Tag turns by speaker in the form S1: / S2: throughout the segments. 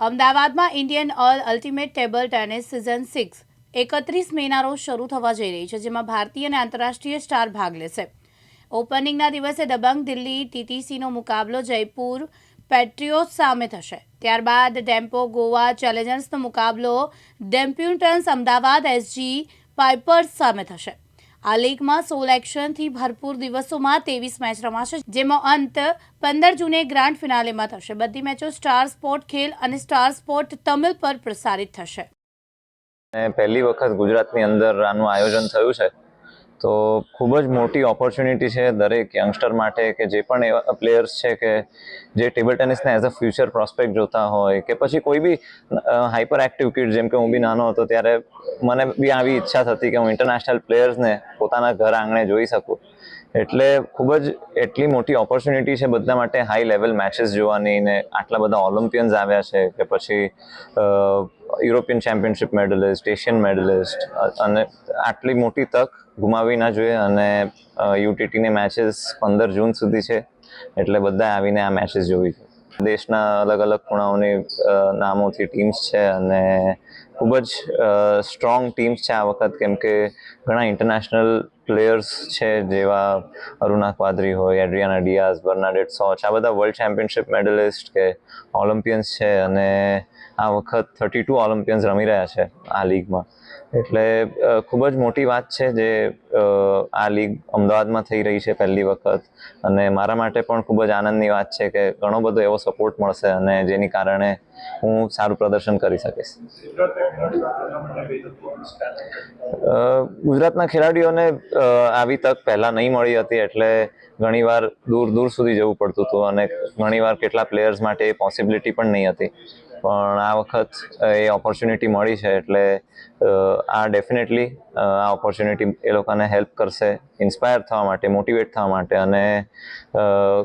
S1: અમદાવાદમાં Indian all ultimate table tennis season six એકત્રીસ મેના રોજ શરૂ થવા જઈ રહી છે, જેમાં ભારતીય અને આંતરરાષ્ટ્રીય સ્ટાર ભાગ લેશે. ઓપનિંગના દિવસે દબંગ દિલ્હી ટીટીસીનો મુકાબલો જયપુર પેટ્રિયોટ સામે થશે. ત્યારબાદ ડેમ્પો ગોવા ચેલેન્જર્સનો મુકાબલો ડેમ્પ્યુટન્સ અમદાવાદ એસજી પાઇપર્સ સામે થશે. આ લીગમાં સોલ એક્શનથી ભરપૂર દિવસોમાં ત્રેવીસ મેચ રમાશે, જેમાં અંત પંદર જૂને ગ્રાન્ડ ફિનાલેમાં થશે. બધી મેચો સ્ટાર સ્પોર્ટ ખેલ અને સ્ટાર સ્પોર્ટ તમિલ પર પ્રસારિત થશે.
S2: પહેલી વખત ગુજરાતની અંદર આનું આયોજન થયું છે. તો ખૂબ જ મોટી ઓપોર્ચ્યુનિટી છે દરેક યંગસ્ટર માટે કે જે પણ એવા પ્લેયર્સ છે કે જે ટેબલ ટેનિસને એઝ અ ફ્યુચર પ્રોસ્પેક્ટ જોતા હોય કે પછી કોઈ બી હાઇપર એક્ટિવ કિડ જેમ કે હું બી નાનો હતો ત્યારે મને બી આવી ઈચ્છા થતી કે હું ઇન્ટરનેશનલ પ્લેયર્સને પોતાના ઘર આંગણે જોઈ શકું. એટલે ખૂબ જ એટલી મોટી ઓપોર્ચ્યુનિટી છે બધા માટે હાઈ લેવલ મેચીસ જોવાની ને આટલા બધા ઓલિમ્પિયન્સ આવ્યા છે કે પછી European championship medallist, Asian medallist અને આટલી મોટી તક ગુમાવી ના જોઈએ અને યુટીટીની મેચીસ પંદર જૂન સુધી છે. એટલે બધા આવીને આ મેચીસ જોવી છે. દેશના અલગ અલગ ખૂણાઓની નામોથી ટીમ્સ છે અને ખૂબ જ સ્ટ્રોંગ ટીમ્સ છે આ વખત. કેમ કે ઘણા ઇન્ટરનેશનલ પ્લેયર્સ છે જેવા અરુણા ક્વાદરી હોય, એડ્રિયાના ડિયાઝ બર્નાડેટ સોચ, આ બધા વર્લ્ડ ચેમ્પિયનશિપ મેડલિસ્ટ કે ઓલિમ્પિયન્સ છે અને આ વખત થર્ટી ટુ ઓલિમ્પિયન્સ રમી રહ્યા છે આ લીગમાં એટલે ખૂબ જ મોટી વાત છે જે આ લીગ અમદાવાદમાં થઈ રહી છે પહેલી વખત. અને મારા માટે પણ ખૂબ જ આનંદની વાત છે કે ઘણો બધો એવો સપોર્ટ મળશે અને જેની કારણે હું સારું પ્રદર્શન કરી શકીશ. ગુજરાતના ખેલાડીઓને આવી તક પહેલાં નહીં મળી હતી એટલે ઘણીવાર દૂર દૂર સુધી જવું પડતું હતું અને ઘણીવાર કેટલા પ્લેયર્સ માટે એ પોસિબિલિટી પણ નહીં હતી. પણ આ વખત એ ઓપોર્ચ્યુનિટી મળી છે એટલે આ ડેફિનેટલી આ ઓપોર્ચ્યુનિટી એ લોકોને હેલ્પ કરશે ઇન્સ્પાયર થવા માટે મોટિવેટ થવા માટે અને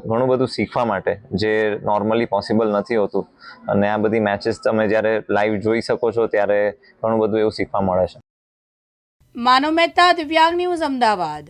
S2: ઘણું બધું શીખવા માટે, જે નોર્મલી પોસિબલ નથી હોતું. અને આ બધી મેચિસ તમે જ્યારે લાઈવ જોઈ શકો છો, ત્યારે ઘણું બધું એવું શીખવા મળે છે.
S1: માનવ મહેતા દિવ્યાંગ ન્યૂઝ અમદાવાદ.